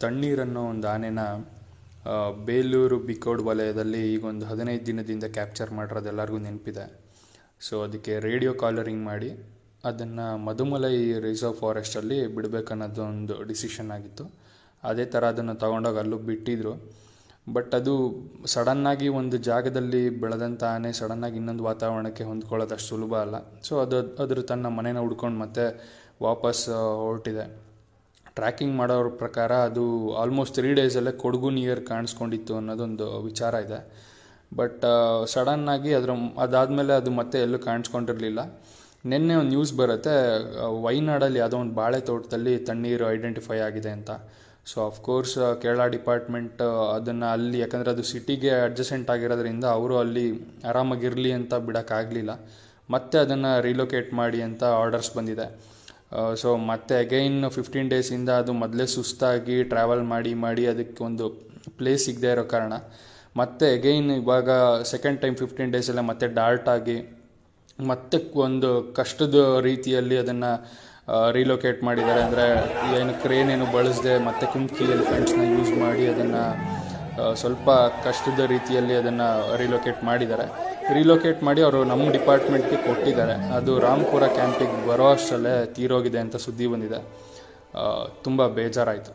ತಣ್ಣೀರನ್ನೋ ಒಂದು ಆನೆನ ಬೇಲೂರು ಬಿಕೋಡ್ ವಲಯದಲ್ಲಿ ಈಗ ಒಂದು ಹದಿನೈದು ದಿನದಿಂದ ಕ್ಯಾಪ್ಚರ್ ಮಾಡಿರೋದು ಎಲ್ಲರಿಗೂ ನೆನಪಿದೆ. ಸೊ ಅದಕ್ಕೆ ರೇಡಿಯೋ ಕಾಲರಿಂಗ್ ಮಾಡಿ, ಅದನ್ನು ಮಧುಮಲೈ ರಿಸರ್ವ್ ಫಾರೆಸ್ಟಲ್ಲಿ ಬಿಡಬೇಕನ್ನೋದು ಒಂದು ಡಿಸಿಷನ್ ಆಗಿತ್ತು. ಅದೇ ಥರ ಅದನ್ನು ತಗೊಂಡೋಗಿ ಅಲ್ಲೂ ಬಿಟ್ಟಿದ್ರು. ಬಟ್ ಅದು ಸಡನ್ನಾಗಿ ಒಂದು ಜಾಗದಲ್ಲಿ ಬೆಳೆದಂಥ ಆನೆ ಸಡನ್ನಾಗಿ ಇನ್ನೊಂದು ವಾತಾವರಣಕ್ಕೆ ಹೊಂದ್ಕೊಳ್ಳೋದು ಅಷ್ಟು ಸುಲಭ ಅಲ್ಲ. ಸೊ ಅದು, ಅದ್ರ ತನ್ನ ಮನೇನ ಹುಡ್ಕೊಂಡು ಮತ್ತೆ ವಾಪಸ್ ಹೊರಟಿದೆ. ಟ್ರ್ಯಾಕಿಂಗ್ ಮಾಡೋರ ಪ್ರಕಾರ ಅದು ಆಲ್ಮೋಸ್ಟ್ ತ್ರೀ ಡೇಸಲ್ಲೇ ಕೊಡಗು ನಿಯರ್ ಕಾಣಿಸ್ಕೊಂಡಿತ್ತು ಅನ್ನೋದೊಂದು ವಿಚಾರ ಇದೆ. ಬಟ್ ಸಡನ್ನಾಗಿ ಅದರ, ಅದಾದಮೇಲೆ ಅದು ಮತ್ತೆ ಎಲ್ಲೂ ಕಾಣಿಸ್ಕೊಂಡಿರಲಿಲ್ಲ. ನಿನ್ನೆ ಒಂದು ನ್ಯೂಸ್ ಬರುತ್ತೆ ವೈನಾಡಲ್ಲಿ ಯಾವುದೋ ಒಂದು ಬಾಳೆ ತೋಟದಲ್ಲಿ ತಣ್ಣೀರು ಐಡೆಂಟಿಫೈ ಆಗಿದೆ ಅಂತ. ಸೊ ಅಫ್ಕೋರ್ಸ್ ಕೇರಳ ಡಿಪಾರ್ಟ್ಮೆಂಟ್ ಅದನ್ನು ಅಲ್ಲಿ, ಯಾಕಂದರೆ ಅದು ಸಿಟಿಗೆ ಅಡ್ಜಸೆಂಟ್ ಆಗಿರೋದ್ರಿಂದ ಅವರು ಅಲ್ಲಿ ಆರಾಮಾಗಿರಲಿ ಅಂತ ಬಿಡೋಕ್ಕಾಗಲಿಲ್ಲ. ಮತ್ತೆ ಅದನ್ನು ರಿಲೊಕೇಟ್ ಮಾಡಿ ಅಂತ ಆರ್ಡರ್ಸ್ ಬಂದಿದೆ. ಸೊ ಮತ್ತೆ ಅಗೈನ್ ಫಿಫ್ಟೀನ್ ಡೇಸಿಂದ ಅದು ಮೊದಲೇ ಸುಸ್ತಾಗಿ ಟ್ರಾವೆಲ್ ಮಾಡಿ ಮಾಡಿ ಅದಕ್ಕೆ ಒಂದು ಪ್ಲೇಸ್ ಸಿಗದೇ ಇರೋ ಕಾರಣ. ಮತ್ತೆ ಅಗೈನ್ ಇವಾಗ ಸೆಕೆಂಡ್ ಟೈಮ್ ಫಿಫ್ಟೀನ್ ಡೇಸಲ್ಲೇ ಮತ್ತೆ ಡಾರ್ಟ್ ಆಗಿ ಮತ್ತೆ ಒಂದು ಕಷ್ಟದ ರೀತಿಯಲ್ಲಿ ಅದನ್ನು ರೀಲೊಕೇಟ್ ಮಾಡಿದ್ದಾರೆ. ಅಂದರೆ ಏನು ಕ್ರೇನ್ ಏನು ಬಳಸದೆ ಮತ್ತೆ ಕುಮ್ಕಿ ಎಲಿಫೆಂಟ್ಸ್ನ ಯೂಸ್ ಮಾಡಿ ಅದನ್ನು ಸ್ವಲ್ಪ ಕಷ್ಟದ ರೀತಿಯಲ್ಲಿ ಅದನ್ನು ರಿಲೊಕೇಟ್ ಮಾಡಿದ್ದಾರೆ. ರಿಲೊಕೇಟ್ ಮಾಡಿ ಅವರು ನಮ್ಮ ಡಿಪಾರ್ಟ್ಮೆಂಟ್ಗೆ ಕೊಟ್ಟಿದ್ದಾರೆ. ಅದು ರಾಮ್ಪುರ ಕ್ಯಾಂಪಿಗೆ ಬರೋ ಅಷ್ಟರಲ್ಲೇ ತೀರೋಗಿದೆ ಅಂತ ಸುದ್ದಿ ಬಂದಿದೆ. ತುಂಬ ಬೇಜಾರಾಯಿತು.